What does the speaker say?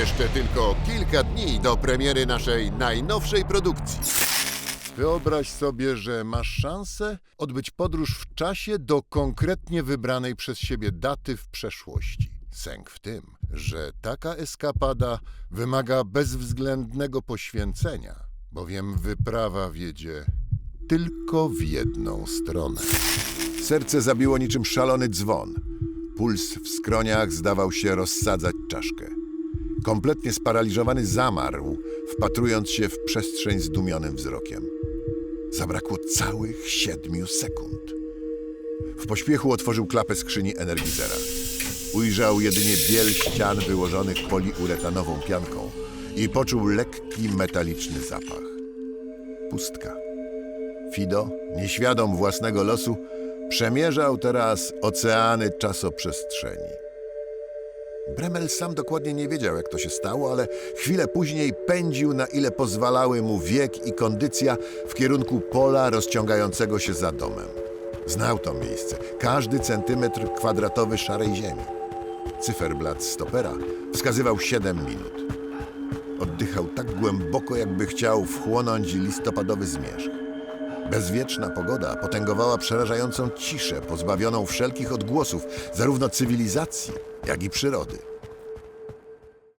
Jeszcze tylko kilka dni do premiery naszej najnowszej produkcji. Wyobraź sobie, że masz szansę odbyć podróż w czasie do konkretnie wybranej przez siebie daty w przeszłości. Sęk w tym, że taka eskapada wymaga bezwzględnego poświęcenia, bowiem wyprawa wiedzie tylko w jedną stronę. Serce zabiło niczym szalony dzwon. Puls w skroniach zdawał się rozsadzać czaszkę. Kompletnie sparaliżowany zamarł, wpatrując się w przestrzeń zdumionym wzrokiem. Zabrakło całych siedmiu sekund. W pośpiechu otworzył klapę skrzyni energizera. Ujrzał jedynie biel ścian wyłożonych poliuretanową pianką i poczuł lekki metaliczny zapach. Pustka. Fido, nieświadom własnego losu, przemierzał teraz oceany czasoprzestrzeni. Bremel sam dokładnie nie wiedział, jak to się stało, ale chwilę później pędził, na ile pozwalały mu wiek i kondycja, w kierunku pola rozciągającego się za domem. Znał to miejsce, każdy centymetr kwadratowy szarej ziemi. Cyferblat stopera wskazywał 7 minut. Oddychał tak głęboko, jakby chciał wchłonąć listopadowy zmierzch. Bezwieczna pogoda potęgowała przerażającą ciszę, pozbawioną wszelkich odgłosów, zarówno cywilizacji, jak i przyrody.